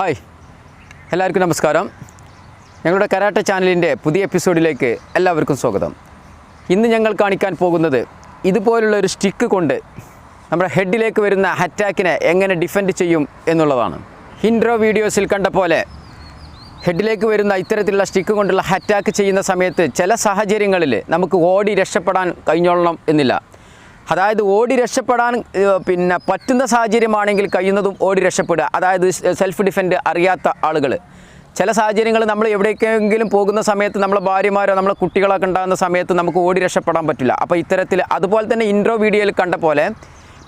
Hi. എല്ലാവർക്കും നമസ്കാരം. ഞങ്ങളുടെ കരാട്ട ചാനലിന്റെ പുതിയ എപ്പിസോഡിലേക്ക് എല്ലാവർക്കും സ്വാഗതം. ഇന്ന് ഞങ്ങൾ കാണിക്കാൻ പോകുന്നത് ഇതുപോലുള്ള ഒരു സ്റ്റിക്ക് കൊണ്ട് നമ്മുടെ ഹെഡിലേക്ക് വരുന്ന അറ്റാക്കിനെ എങ്ങനെ ഡിഫെൻഡ് ചെയ്യും എന്നുള്ളതാണ്. ഇൻട്രോ വീഡിയോസിൽ കണ്ട പോലെ ഹെഡിലേക്ക് വരുന്ന ഇത്തരത്തിലുള്ള സ്റ്റിക്ക് കൊണ്ടുള്ള അറ്റാക്ക് ചെയ്യുന്ന സമയത്ത് ചില സാഹചര്യങ്ങളിൽ നമുക്ക് ഓടി രക്ഷപ്പെടാൻ കഴിഞ്ഞോളണം എന്നില്ല. അതായത് ഓടി രക്ഷപ്പെടാൻ പിന്നെ പറ്റുന്ന സാഹചര്യമാണെങ്കിൽ കഴിയുന്നതും ഓടി രക്ഷപ്പെടുക. അതായത് സെൽഫ് ഡിഫെൻഡ് അറിയാത്ത ആളുകൾ ചില സാഹചര്യങ്ങൾ നമ്മൾ എവിടേക്കെങ്കിലും പോകുന്ന സമയത്ത് നമ്മളെ ഭാര്യമാരോ നമ്മളെ കുട്ടികളൊക്കെ ഉണ്ടാകുന്ന സമയത്ത് നമുക്ക് ഓടി രക്ഷപ്പെടാൻ പറ്റില്ല. അപ്പോൾ ഇത്തരത്തിൽ അതുപോലെ തന്നെ ഇൻട്രോ വീഡിയോയിൽ കണ്ട പോലെ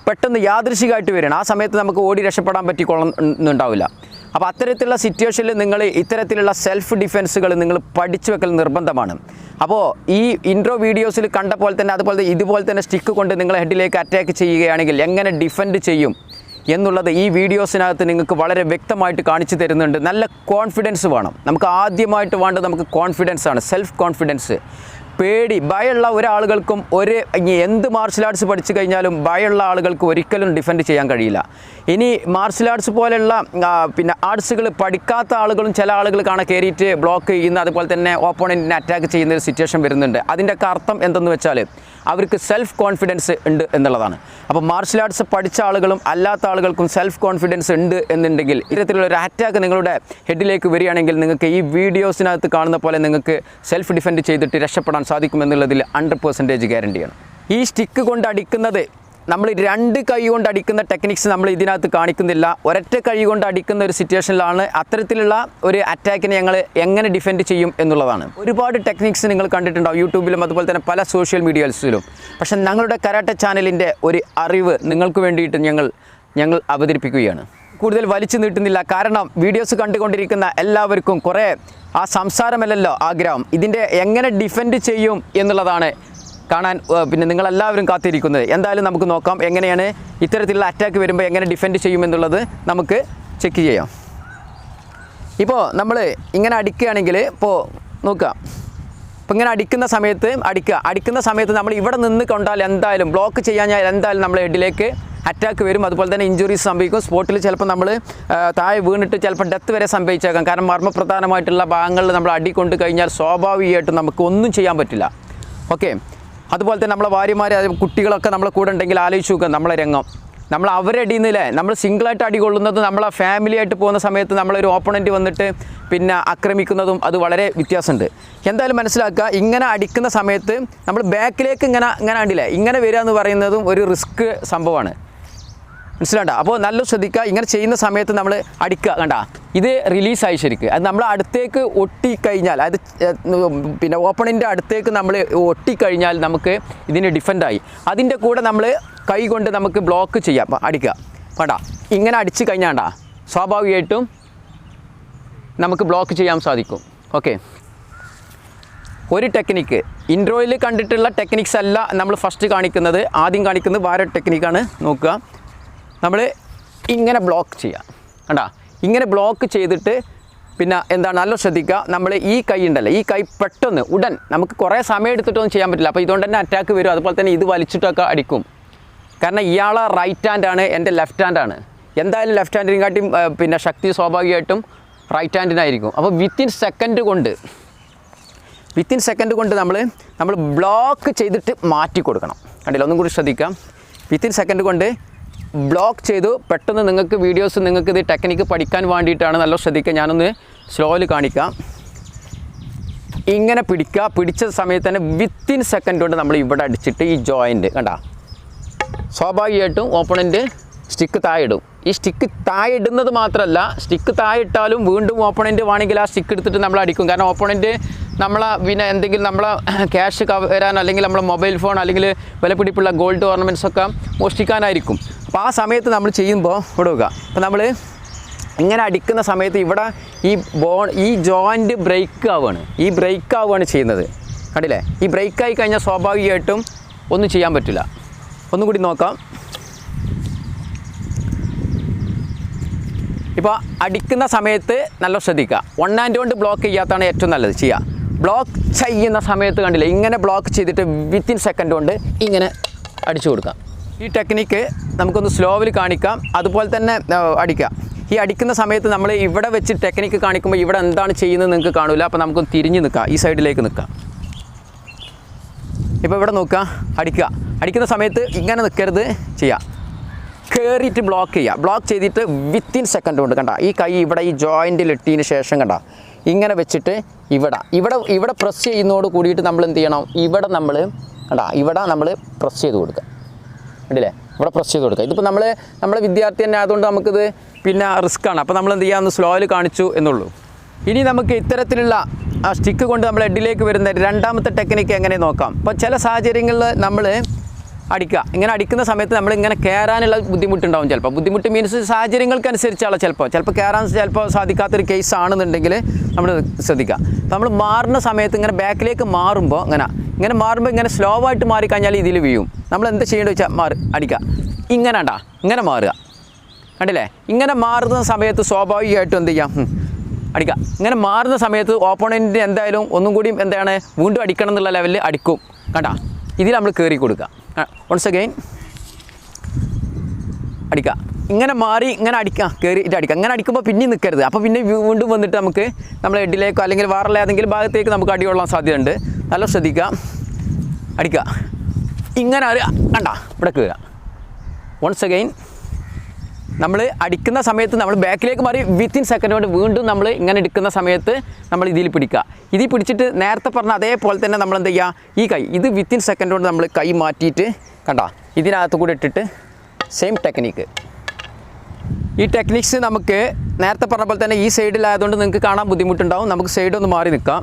പെട്ടെന്ന് യാദൃശികമായിട്ട് വരണം ആ സമയത്ത് നമുക്ക് ഓടി രക്ഷപ്പെടാൻ പറ്റിക്കൊള്ളുന്നുണ്ടാവില്ല അപ്പോൾ അത്തരത്തിലുള്ള സിറ്റുവേഷനിൽ നിങ്ങൾ ഇത്തരത്തിലുള്ള സെൽഫ് ഡിഫെൻസുകൾ നിങ്ങൾ പഠിച്ചു വെക്കൽ നിർബന്ധമാണ്. അപ്പോൾ ഈ ഇൻട്രോ വീഡിയോസിൽ കണ്ട പോലെ തന്നെ അതുപോലെ ഇതുപോലെ തന്നെ സ്റ്റിക്ക് കൊണ്ട് നിങ്ങൾ ഹെഡിലേക്ക് അറ്റാക്ക് ചെയ്യുകയാണെങ്കിൽ എങ്ങനെ ഡിഫെൻഡ് ചെയ്യും എന്നുള്ളത് ഈ വീഡിയോസിനകത്ത് നിങ്ങൾക്ക് വളരെ വ്യക്തമായിട്ട് കാണിച്ചു തരുന്നുണ്ട്. നല്ല കോൺഫിഡൻസ് വേണം. നമുക്ക് ആദ്യമായിട്ട് വേണ്ടത് നമുക്ക് കോൺഫിഡൻസ് ആണ്. സെൽഫ് കോൺഫിഡൻസ് പേടി. ഭയമുള്ള ഒരാളുകൾക്കും ഒരു എന്ത് മാർഷൽ ആർട്സ് പഠിച്ചു കഴിഞ്ഞാലും ഭയമുള്ള ആളുകൾക്ക് ഒരിക്കലും ഡിഫെൻഡ് ചെയ്യാൻ കഴിയില്ല. ഇനി മാർഷൽ ആർട്സ് പോലെയുള്ള പിന്നെ ആർട്സുകൾ പഠിക്കാത്ത ആളുകളും ചില ആളുകൾ കാണാൻ കയറിയിട്ട് ബ്ലോക്ക് ചെയ്യുന്ന അതുപോലെ തന്നെ ഓപ്പോണന്റിനെ അറ്റാക്ക് ചെയ്യുന്ന ഒരു സിറ്റുവേഷൻ വരുന്നുണ്ട്. അതിന്റെയൊക്കെ അർത്ഥം എന്തെന്ന് വെച്ചാൽ അവർക്ക് സെൽഫ് കോൺഫിഡൻസ് ഉണ്ട് എന്നുള്ളതാണ്. അപ്പോൾ മാർഷൽ ആർട്സ് പഠിച്ച ആളുകളും അല്ലാത്ത ആളുകൾക്കും സെൽഫ് കോൺഫിഡൻസ് ഉണ്ട് എന്നുണ്ടെങ്കിൽ ഇത്തരത്തിലുള്ള ഒരു അറ്റാക്ക് നിങ്ങളുടെ ഹെഡിലേക്ക് വരികയാണെങ്കിൽ നിങ്ങൾക്ക് ഈ വീഡിയോസിനകത്ത് കാണുന്ന പോലെ നിങ്ങൾക്ക് സെൽഫ് ഡിഫെൻഡ് ചെയ്തിട്ട് രക്ഷപ്പെടാൻ സാധിക്കുമെന്നുള്ളതിൽ ഹൺഡ്രഡ് പെർസെന്റേജ് ഗ്യാരണ്ടിയാണ് ഈ സ്റ്റിക്ക് കൊണ്ട് അടിക്കുന്നത് നമ്മൾ രണ്ട് കൈ കൊണ്ട് അടിക്കുന്ന ടെക്നിക്സ് നമ്മൾ ഇതിനകത്ത് കാണിക്കുന്നില്ല. ഒരൊറ്റ കൈ കൊണ്ട് അടിക്കുന്ന ഒരു സിറ്റുവേഷനിലാണ് അത്തരത്തിലുള്ള ഒരു അറ്റാക്കിനെ ഞങ്ങൾ എങ്ങനെ ഡിഫെൻഡ് ചെയ്യും എന്നുള്ളതാണ്. ഒരുപാട് ടെക്നിക്സ് നിങ്ങൾ കണ്ടിട്ടുണ്ടാവും യൂട്യൂബിലും അതുപോലെ തന്നെ പല സോഷ്യൽ മീഡിയാസിലും പക്ഷേ ഞങ്ങളുടെ കരാട്ട ചാനലിന്റെ ഒരു അറിവ് നിങ്ങൾക്ക് വേണ്ടിയിട്ട് ഞങ്ങൾ ഞങ്ങൾ അവതരിപ്പിക്കുകയാണ്. കൂടുതൽ വലിച്ചു നീട്ടുന്നില്ല. കാരണം വീഡിയോസ് കണ്ടുകൊണ്ടിരിക്കുന്ന എല്ലാവർക്കും കുറേ ആ സംസാരമല്ലല്ലോ ആഗ്രഹം. ഇതിന്റെ എങ്ങനെ ഡിഫെൻഡ് ചെയ്യും എന്നുള്ളതാണ് കാണാൻ പിന്നെ നിങ്ങളെല്ലാവരും കാത്തിരിക്കുന്നത്. എന്തായാലും നമുക്ക് നോക്കാം എങ്ങനെയാണ് ഇത്തരത്തിലുള്ള അറ്റാക്ക് വരുമ്പോൾ എങ്ങനെ ഡിഫെൻഡ് ചെയ്യുമെന്നുള്ളത് നമുക്ക് ചെക്ക് ചെയ്യാം. ഇപ്പോൾ നമ്മൾ ഇങ്ങനെ അടിക്കുകയാണെങ്കിൽ ഇപ്പോൾ നോക്കുക ഇപ്പോൾ ഇങ്ങനെ അടിക്കുന്ന സമയത്ത് അടിക്കുക. അടിക്കുന്ന സമയത്ത് നമ്മൾ ഇവിടെ നിന്ന് കൊണ്ടാൽ എന്തായാലും ബ്ലോക്ക് ചെയ്യാഞ്ഞാൽ എന്തായാലും നമ്മൾ ഹെഡിലേക്ക് അറ്റാക്ക് വരും. അതുപോലെ തന്നെ ഇഞ്ചുറീസ് സംഭവിക്കും. സ്പോട്ടിൽ ചിലപ്പോൾ നമ്മൾ താഴെ വീണിട്ട് ചിലപ്പോൾ ഡെത്ത് വരെ സംഭവിച്ചേക്കാം. കാരണം മർമ്മപ്രധാനമായിട്ടുള്ള ഭാഗങ്ങളിൽ നമ്മൾ അടി കഴിഞ്ഞാൽ സ്വാഭാവികമായിട്ടും നമുക്ക് ഒന്നും ചെയ്യാൻ പറ്റില്ല. ഓക്കെ അതുപോലെ തന്നെ നമ്മളെ ഭാര്യമാർ കുട്ടികളൊക്കെ നമ്മളെ കൂടെ ഉണ്ടെങ്കിൽ ആലോചിച്ച് നോക്കുക നമ്മളെ രംഗം. നമ്മൾ അവരെ അടിയുന്നില്ലേ. നമ്മൾ സിംഗിളായിട്ട് അടി കൊള്ളുന്നത് നമ്മളെ ഫാമിലി ആയിട്ട് പോകുന്ന സമയത്ത് നമ്മളൊരു ഓപ്പണന്റ് വന്നിട്ട് പിന്നെ ആക്രമിക്കുന്നതും അത് വളരെ വ്യത്യാസമുണ്ട്. എന്തായാലും മനസ്സിലാക്കുക ഇങ്ങനെ അടിക്കുന്ന സമയത്ത് നമ്മൾ ബാക്കിലേക്ക് ഇങ്ങനെ ഇങ്ങനെ അടിയില്ലേ ഇങ്ങനെ വരിക എന്ന് പറയുന്നതും ഒരു റിസ്ക് സംഭവമാണ്. മനസ്സിലാണ്ട അപ്പോൾ നല്ല ശ്രദ്ധിക്കുക. ഇങ്ങനെ ചെയ്യുന്ന സമയത്ത് നമ്മൾ അടിക്കുക കണ്ട? ഇത് റിലീസായി ശരിക്ക്. അത് നമ്മൾ അടുത്തേക്ക് ഒട്ടിക്കഴിഞ്ഞാൽ അത് പിന്നെ ഓപ്പണിന്റെ അടുത്തേക്ക് നമ്മൾ ഒട്ടിക്കഴിഞ്ഞാൽ നമുക്ക് ഇതിന് ഡിഫൻഡായി അതിന്റെ കൂടെ നമ്മൾ കൈ കൊണ്ട് നമുക്ക് ബ്ലോക്ക് ചെയ്യാം. അടിക്കുക. വേണ്ട ഇങ്ങനെ അടിച്ച് കഴിഞ്ഞാണ്ട സ്വാഭാവികമായിട്ടും നമുക്ക് ബ്ലോക്ക് ചെയ്യാൻ സാധിക്കും. ഓക്കെ ഒരു ടെക്നിക്ക് ഇൻട്രോയിൽ കണ്ടിട്ടുള്ള ടെക്നിക്സ് അല്ല നമ്മൾ ഫസ്റ്റ് കാണിക്കുന്നത്. ആദ്യം കാണിക്കുന്നത് വേറെ ടെക്നിക്കാണ് നോക്കുക. നമ്മൾ ഇങ്ങനെ ബ്ലോക്ക് ചെയ്യാം കണ്ടാ? ഇങ്ങനെ ബ്ലോക്ക് ചെയ്തിട്ട് പിന്നെ എന്താണ്? നല്ല ശ്രദ്ധിക്കുക. നമ്മൾ ഈ കൈ ഉണ്ടല്ലോ ഈ കൈ പെട്ടെന്ന് ഉടൻ നമുക്ക് കുറേ സമയം എടുത്തിട്ടൊന്നും ചെയ്യാൻ പറ്റില്ല. അപ്പോൾ ഇതുകൊണ്ട് തന്നെ അറ്റാക്ക് വരും. അതുപോലെ തന്നെ ഇത് വലിച്ചിട്ടൊക്കെ അടിക്കും. കാരണം ഇയാളെ റൈറ്റ് ഹാൻഡാണ് എന്റെ ലെഫ്റ്റ് ഹാൻഡാണ് എന്തായാലും ലെഫ്റ്റ് ഹാൻഡിനെ കാട്ടി പിന്നെ ശക്തി സ്വാഭാവികമായിട്ടും റൈറ്റ് ഹാൻഡിനായിരിക്കും അപ്പോൾ വിത്തിൻ സെക്കൻഡ് കൊണ്ട് വിത്തിൻ സെക്കൻഡ് കൊണ്ട് നമ്മൾ നമ്മൾ ബ്ലോക്ക് ചെയ്തിട്ട് മാറ്റി കൊടുക്കണം. കണ്ടില്ല? ഒന്നും കൂടി ശ്രദ്ധിക്കാം. വിത്തിൻ സെക്കൻഡ് കൊണ്ട് ബ്ലോക്ക് ചെയ്തു. പെട്ടെന്ന് നിങ്ങൾക്ക് വീഡിയോസ് നിങ്ങൾക്ക് ഇത് ടെക്നിക്ക് പഠിക്കാൻ വേണ്ടിയിട്ടാണ് നല്ല ശ്രദ്ധിക്കുക. ഞാനൊന്ന് സ്ലോയിൽ കാണിക്കാം. ഇങ്ങനെ പിടിക്കുക. പിടിച്ച സമയത്ത് തന്നെ വിത്തിൻ സെക്കൻഡ് കൊണ്ട് നമ്മൾ ഇവിടെ അടിച്ചിട്ട് ഈ ജോയിന്റ് കണ്ട? സ്വാഭാവികമായിട്ടും ഓപ്പണന്റ് സ്റ്റിക്ക് താഴെയിടും ഈ സ്റ്റിക്ക് താഴെ മാത്രമല്ല സ്റ്റിക്ക് താഴെ ഇട്ടാലും വീണ്ടും ഓപ്പണന്റ് വേണമെങ്കിൽ ആ സ്റ്റിക്ക് എടുത്തിട്ട് നമ്മൾ അടിക്കും. കാരണം ഓപ്പണന്റ് നമ്മളെ പിന്നെ എന്തെങ്കിലും നമ്മളെ ക്യാഷ് വരാൻ അല്ലെങ്കിൽ നമ്മളെ മൊബൈൽ ഫോൺ അല്ലെങ്കിൽ വിലപിടിപ്പുള്ള ഗോൾഡ് ഓർണമെന്റ്സ് ഒക്കെ മോഷ്ടിക്കാനായിരിക്കും. അപ്പോൾ ആ സമയത്ത് നമ്മൾ ചെയ്യുമ്പോൾ ഇവിടെ വെക്കുക അപ്പോൾ നമ്മൾ ഇങ്ങനെ അടിക്കുന്ന സമയത്ത് ഇവിടെ ഈ ബോൺ ഈ ജോയിന്റ് ബ്രേക്ക് ആവുകയാണ്. ഈ ബ്രേക്ക് ആവുകയാണ് ചെയ്യുന്നത്. കണ്ടില്ലേ? ഈ ബ്രേക്ക് ആയി കഴിഞ്ഞാൽ സ്വാഭാവികമായിട്ടും ഒന്നും ചെയ്യാൻ പറ്റില്ല. ഒന്നും കൂടി നോക്കാം. ഇപ്പോൾ അടിക്കുന്ന സമയത്ത് നല്ല ശ്രദ്ധിക്കുക. വൺ ആൻഡ് കൊണ്ട് ബ്ലോക്ക് ചെയ്യാത്തതാണ് ഏറ്റവും നല്ലത്. ചെയ്യുക ബ്ലോക്ക് ചെയ്യുന്ന സമയത്ത് കണ്ടില്ല? ഇങ്ങനെ ബ്ലോക്ക് ചെയ്തിട്ട് വിത്തിൻ സെക്കൻഡ് കൊണ്ട് ഇങ്ങനെ അടിച്ചു കൊടുക്കാം. ഈ ടെക്നിക്ക് നമുക്കൊന്ന് സ്ലോവിൽ കാണിക്കാം. അതുപോലെ തന്നെ അടിക്കാം. ഈ അടിക്കുന്ന സമയത്ത് നമ്മൾ ഇവിടെ വെച്ച് ടെക്നിക്ക് കാണിക്കുമ്പോൾ ഇവിടെ എന്താണ് ചെയ്യുന്നത് നിങ്ങൾക്ക് കാണില്ല അപ്പോൾ നമുക്കൊന്ന് തിരിഞ്ഞ് നിൽക്കാം ഈ സൈഡിലേക്ക് നിൽക്കാം ഇപ്പോൾ ഇവിടെ നോക്കുക. അടിക്കുക. അടിക്കുന്ന സമയത്ത് ഇങ്ങനെ നിൽക്കരുത് ചെയ്യാം. കയറിയിട്ട് ബ്ലോക്ക് ചെയ്യുക ബ്ലോക്ക് ചെയ്തിട്ട് വിത്തിൻ സെക്കൻഡ് കൊണ്ട് കണ്ട. ഈ കൈ ഇവിടെ ഈ ജോയിന്റിൽ ഇട്ടതിന് ശേഷം കണ്ട. ഇങ്ങനെ വെച്ചിട്ട് ഇവിടെ. ഇവിടെ ഇവിടെ പ്രസ് ചെയ്യുന്നതോട് കൂടിയിട്ട് നമ്മൾ എന്ത് ചെയ്യണം? ഇവിടെ നമ്മൾ കണ്ട. ഇവിടെ നമ്മൾ പ്രസ് ചെയ്ത് കൊടുക്കുക. കണ്ടില്ലേ ഇവിടെ പ്രസ് ചെയ്ത് കൊടുക്കുക. ഇതിപ്പോൾ നമ്മൾ നമ്മളെ വിദ്യാർത്ഥി തന്നെ ആയതുകൊണ്ട് നമുക്കിത് പിന്നെ റിസ്ക് ആണ്. അപ്പോൾ നമ്മൾ എന്ത് ചെയ്യാമെന്ന് സ്ലോയിൽ കാണിച്ചു എന്നുള്ളൂ. ഇനി നമുക്ക് ഇത്തരത്തിലുള്ള ആ സ്റ്റിക്ക് കൊണ്ട് നമ്മൾ ഹെഡിലേക്ക് വരുന്ന രണ്ടാമത്തെ ടെക്നിക്ക് എങ്ങനെ നോക്കാം? അപ്പോൾ ചില സാഹചര്യങ്ങളിൽ നമ്മൾ അടിക്കുക. ഇങ്ങനെ അടിക്കുന്ന സമയത്ത് നമ്മൾ ഇങ്ങനെ കയറാനുള്ള ബുദ്ധിമുട്ടുണ്ടാവും ചിലപ്പോൾ ബുദ്ധിമുട്ട് മീൻസ് സാഹചര്യങ്ങൾക്കനുസരിച്ചുള്ള ചിലപ്പോൾ ചിലപ്പോൾ കയറാൻ ചിലപ്പോൾ സാധിക്കാത്തൊരു കേസ് ആണെന്നുണ്ടെങ്കിൽ നമ്മൾ ശ്രദ്ധിക്കുക. നമ്മൾ മാറുന്ന സമയത്ത് ഇങ്ങനെ ബാക്കിലേക്ക് മാറുമ്പോൾ ഇങ്ങനെ ഇങ്ങനെ മാറുമ്പോൾ ഇങ്ങനെ സ്ലോ ആയിട്ട് മാറിക്കഴിഞ്ഞാൽ ഇതിൽ വീഴും. നമ്മൾ എന്ത് ചെയ്യേണ്ടത് വെച്ചാൽ മാറി അടിക്കുക ഇങ്ങനെ ഉണ്ടാ ഇങ്ങനെ മാറുക. കണ്ടില്ലേ? ഇങ്ങനെ മാറുന്ന സമയത്ത് സ്വാഭാവികമായിട്ടും എന്ത് ചെയ്യാം? അടിക്കുക ഇങ്ങനെ മാറുന്ന സമയത്ത് ഓപ്പോണന്റിന് എന്തായാലും ഒന്നും കൂടിയും എന്താണ്? വീണ്ടും അടിക്കണം എന്നുള്ള ലെവലിൽ അടിക്കും. കണ്ടാ? ഇതിൽ നമ്മൾ കയറി കൊടുക്കുക വൺസ് അഗെയിൻ അടിക്കുക ഇങ്ങനെ മാറി ഇങ്ങനെ അടിക്കുക കയറിയിട്ട് അടിക്കുക അങ്ങനെ അടിക്കുമ്പോൾ പിന്നെ നിൽക്കരുത് അപ്പോൾ പിന്നെ വീണ്ടും വന്നിട്ട് നമുക്ക് നമ്മൾ ഹെഡിലേക്കോ അല്ലെങ്കിൽ വേറെ ഏതെങ്കിലും ഭാഗത്തേക്ക് നമുക്ക് അടി കൊള്ളാൻ സാധ്യതയുണ്ട്. നല്ല ശ്രദ്ധിക്കുക അടിക്കുക. ഇങ്ങനെ ഒരു കണ്ട ഇവിടെ കയറുക വൺസ് അഗൈൻ നമ്മൾ അടിക്കുന്ന സമയത്ത് നമ്മൾ ബാക്കിലേക്ക് മാറി വിത്തിൻ സെക്കൻഡ് കൊണ്ട് വീണ്ടും നമ്മൾ ഇങ്ങനെ എടുക്കുന്ന സമയത്ത് നമ്മൾ ഇതിൽ പിടിക്കുക. ഇതിൽ പിടിച്ചിട്ട് നേരത്തെ പറഞ്ഞ അതേപോലെ തന്നെ നമ്മൾ എന്ത് ചെയ്യുക? ഈ കൈ ഇത് വിത്തിൻ സെക്കൻഡ് കൊണ്ട് നമ്മൾ കൈ മാറ്റിയിട്ട് കണ്ട ഇതിനകത്ത് കൂടെ ഇട്ടിട്ട് സെയിം ടെക്നിക്ക് ഈ ടെക്നിക്സ് നമുക്ക് നേരത്തെ പറഞ്ഞ പോലെ തന്നെ ഈ സൈഡിലായതുകൊണ്ട് നിങ്ങൾക്ക് കാണാൻ ബുദ്ധിമുട്ടുണ്ടാവും. നമുക്ക് സൈഡ് ഒന്ന് മാറി നിൽക്കാം.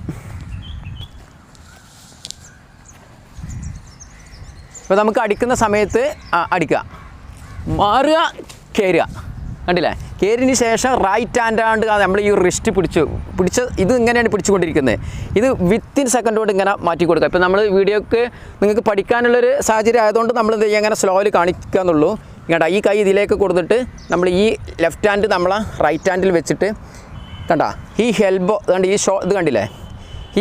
ഇപ്പോൾ നമുക്ക് അടിക്കുന്ന സമയത്ത് അടിക്കുക. മാറുക കയറുക കണ്ടില്ലേ? കയറിന് ശേഷം റൈറ്റ് ഹാൻഡ് ആണ്ട് നമ്മൾ ഈ റിസ്റ്റ് പിടിച്ചു. പിടിച്ച ഇത് ഇങ്ങനെയാണ് പിടിച്ചുകൊണ്ടിരിക്കുന്നത്. ഇത് വിത്തിൻ സെക്കൻഡ് കൊണ്ട് ഇങ്ങനെ മാറ്റി കൊടുക്കുക. ഇപ്പോൾ നമ്മൾ വീഡിയോക്ക് നിങ്ങൾക്ക് പഠിക്കാനുള്ളൊരു സാഹചര്യം ആയതുകൊണ്ട് നമ്മൾ എന്ത് ചെയ്യുക ഇങ്ങനെ സ്ലോയിൽ കാണിക്കുക എന്നുള്ളൂ ഇങ്ങോട്ടാ ഈ കൈ ഇതിലേക്ക് കൊടുത്തിട്ട് നമ്മൾ ഈ ലെഫ്റ്റ് ഹാൻഡ് നമ്മളെ റൈറ്റ് ഹാൻഡിൽ വെച്ചിട്ട് കണ്ട ഈ ഹെൽബോ കണ്ട് ഈ ഷോ ഇത് കണ്ടില്ലേ?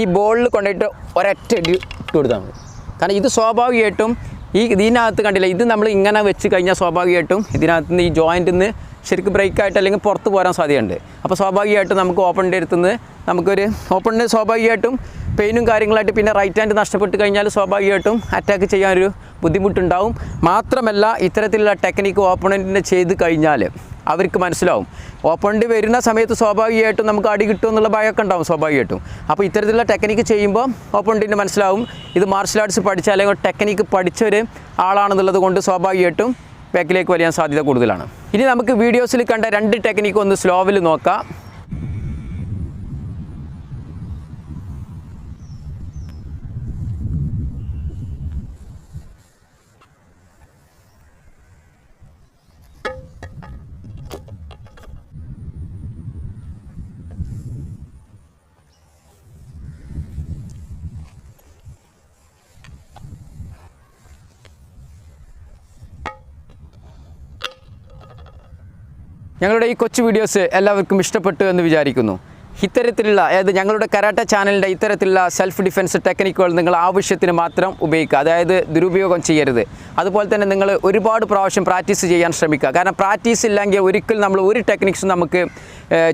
ഈ ബോളിൽ കൊണ്ടുപോയിട്ട് ഒരൊറ്റ അടി ഇട്ട് കൊടുത്താൽ മതി. കാരണം ഇത് സ്വാഭാവികമായിട്ടും ഈ ഇതിനകത്ത് കണ്ടില്ല ഇത് നമ്മൾ ഇങ്ങനെ വെച്ച് കഴിഞ്ഞാൽ സ്വാഭാവികമായിട്ടും ഇതിനകത്ത് നിന്ന് ഈ ജോയിന്റിൽ നിന്ന് ശരിക്കും ബ്രേക്കായിട്ട് അല്ലെങ്കിൽ പുറത്ത് പോരാൻ സാധ്യതയുണ്ട്. അപ്പോൾ സ്വാഭാവികമായിട്ടും നമുക്ക് ഓപ്പണിന്റെ അടുത്ത് നിന്ന് നമുക്കൊരു ഓപ്പണിന് സ്വാഭാവികമായിട്ടും പെയിനും കാര്യങ്ങളായിട്ട് പിന്നെ റൈറ്റ് ഹാൻഡ് നഷ്ടപ്പെട്ട് കഴിഞ്ഞാൽ സ്വാഭാവികമായിട്ടും അറ്റാക്ക് ചെയ്യാനൊരു ബുദ്ധിമുട്ടുണ്ടാവും. മാത്രമല്ല ഇത്തരത്തിലുള്ള ടെക്നിക്ക് ഓപ്പണന്റിനെ ചെയ്ത് കഴിഞ്ഞാൽ അവർക്ക് മനസ്സിലാവും. ഡി വരുന്ന സമയത്ത് സ്വാഭാവികമായിട്ടും നമുക്ക് അടി കിട്ടും എന്നുള്ള ഭയമൊക്കെ ഉണ്ടാവും സ്വാഭാവികമായിട്ടും. അപ്പോൾ ഇത്തരത്തിലുള്ള ടെക്നിക്ക് ചെയ്യുമ്പോൾ ഓപ്പണിന്റെ മനസ്സിലാവും. ഇത് മാർഷൽ ആർട്സ് പഠിച്ച അല്ലെങ്കിൽ ടെക്നിക്ക് പഠിച്ചൊരു ആളാണെന്നുള്ളത് കൊണ്ട് സ്വാഭാവികമായിട്ടും ബാക്കിലേക്ക് വരാൻ സാധ്യത കൂടുതലാണ്. ഇനി നമുക്ക് വീഡിയോസിൽ കണ്ട രണ്ട് ടെക്നിക്ക് ഒന്ന് സ്ലോവിൽ നോക്കാം. ഞങ്ങളുടെ ഈ കൊച്ചു വീഡിയോസ് എല്ലാവർക്കും ഇഷ്ടപ്പെട്ടു എന്ന് വിചാരിക്കുന്നു. ഇത്തരത്തിലുള്ള അതായത് ഞങ്ങളുടെ കരാട്ട ചാനലിന്റെ ഇത്തരത്തിലുള്ള സെൽഫ് ഡിഫെൻസ് ടെക്നിക്കുകൾ നിങ്ങൾ ആവശ്യത്തിന് മാത്രം ഉപയോഗിക്കുക. അതായത് ദുരുപയോഗം ചെയ്യരുത്. അതുപോലെ തന്നെ നിങ്ങൾ ഒരുപാട് പ്രാവശ്യം പ്രാക്ടീസ് ചെയ്യാൻ ശ്രമിക്കുക. കാരണം പ്രാക്ടീസ് ഇല്ലെങ്കിൽ ഒരിക്കലും നമ്മൾ ഒരു ടെക്നിക്സും നമുക്ക്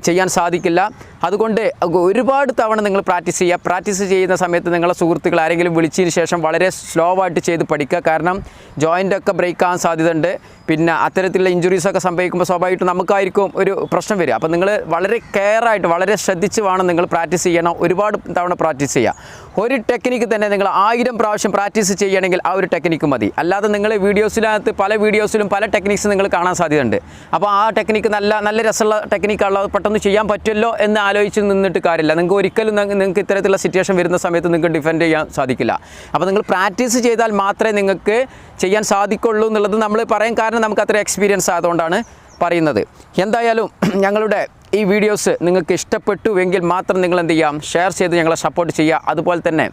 ചെയ്യാൻ സാധിക്കില്ല. അതുകൊണ്ട് ഒരുപാട് തവണ നിങ്ങൾ പ്രാക്ടീസ് ചെയ്യുക. പ്രാക്ടീസ് ചെയ്യുന്ന സമയത്ത് നിങ്ങളെ സുഹൃത്തുക്കൾ ആരെങ്കിലും വിളിച്ചതിന് ശേഷം വളരെ സ്ലോ ആയിട്ട് ചെയ്ത് പഠിക്കുക. കാരണം ജോയിന്റ് ഒക്കെ ബ്രേക്ക് ആകാൻ സാധ്യതയുണ്ട്. പിന്നെ അത്തരത്തിലുള്ള ഇഞ്ചുറീസൊക്കെ സംഭവിക്കുമ്പോൾ സ്വാഭാവികമായിട്ടും നമുക്കായിരിക്കും ഒരു പ്രശ്നം വരിക. അപ്പോൾ നിങ്ങൾ വളരെ കെയർ ആയിട്ട് വളരെ ശ്രദ്ധിച്ച് വേണം നിങ്ങൾ പ്രാക്ടീസ് ചെയ്യണം. ഒരുപാട് തവണ പ്രാക്ടീസ് ചെയ്യുക ഒരു ടെക്നിക്ക് തന്നെ നിങ്ങൾ ആയിരം പ്രാവശ്യം പ്രാക്ടീസ് ചെയ്യണമെങ്കിൽ ആ ഒരു ടെക്നിക്ക് മതി. അല്ലാതെ നിങ്ങൾ വീഡിയോസിനകത്ത് പല വീഡിയോസിലും പല ടെക്നിക്സ് നിങ്ങൾ കാണാൻ സാധ്യതയുണ്ട്. അപ്പോൾ ആ ടെക്നിക്ക് നല്ല നല്ല രസമുള്ള ടെക്നിക്കുള്ള പെട്ടെന്ന് ചെയ്യാൻ പറ്റുമല്ലോ എന്ന് ആലോചിച്ച് നിന്നിട്ട് കാര്യമില്ല. നിങ്ങൾക്ക് ഒരിക്കലും നിങ്ങൾക്ക് ഇത്തരത്തിലുള്ള സിറ്റുവേഷൻ വരുന്ന സമയത്ത് നിങ്ങൾക്ക് ഡിഫെൻഡ് ചെയ്യാൻ സാധിക്കില്ല. അപ്പോൾ നിങ്ങൾ പ്രാക്ടീസ് ചെയ്താൽ മാത്രമേ നിങ്ങൾക്ക് ചെയ്യാൻ സാധിക്കുള്ളൂ എന്നുള്ളത് നമ്മൾ പറയാൻ കാരണം നമുക്ക് അത്ര എക്സ്പീരിയൻസ് ആയതുകൊണ്ടാണ് പറയുന്നത്. എന്തായാലും ഞങ്ങളുടെ ഈ വീഡിയോസ് നിങ്ങൾക്ക് ഇഷ്ടപ്പെട്ടുവെങ്കിൽ മാത്രം നിങ്ങൾ എന്ത് ചെയ്യാം ഷെയർ ചെയ്ത് ഞങ്ങളെ സപ്പോർട്ട് ചെയ്യുക. അതുപോലെ തന്നെ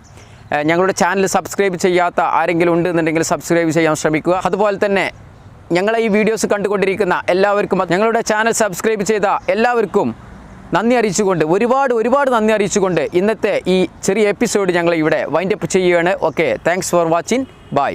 ഞങ്ങളുടെ ചാനൽ സബ്സ്ക്രൈബ് ചെയ്യാത്ത ആരെങ്കിലും ഉണ്ട് എന്നുണ്ടെങ്കിൽ സബ്സ്ക്രൈബ് ചെയ്യാൻ ശ്രമിക്കുക. അതുപോലെ തന്നെ ഞങ്ങളെ ഈ വീഡിയോസ് കണ്ടുകൊണ്ടിരിക്കുന്ന എല്ലാവർക്കും ഞങ്ങളുടെ ചാനൽ സബ്സ്ക്രൈബ് ചെയ്ത എല്ലാവർക്കും നന്ദി അറിയിച്ചുകൊണ്ട് ഒരുപാട് ഒരുപാട് നന്ദി അറിയിച്ചുകൊണ്ട് ഇന്നത്തെ ഈ ചെറിയ എപ്പിസോഡ് ഞങ്ങൾ ഇവിടെ വൈൻഡപ്പ് ചെയ്യുകയാണ്. Okay thanks for watching bye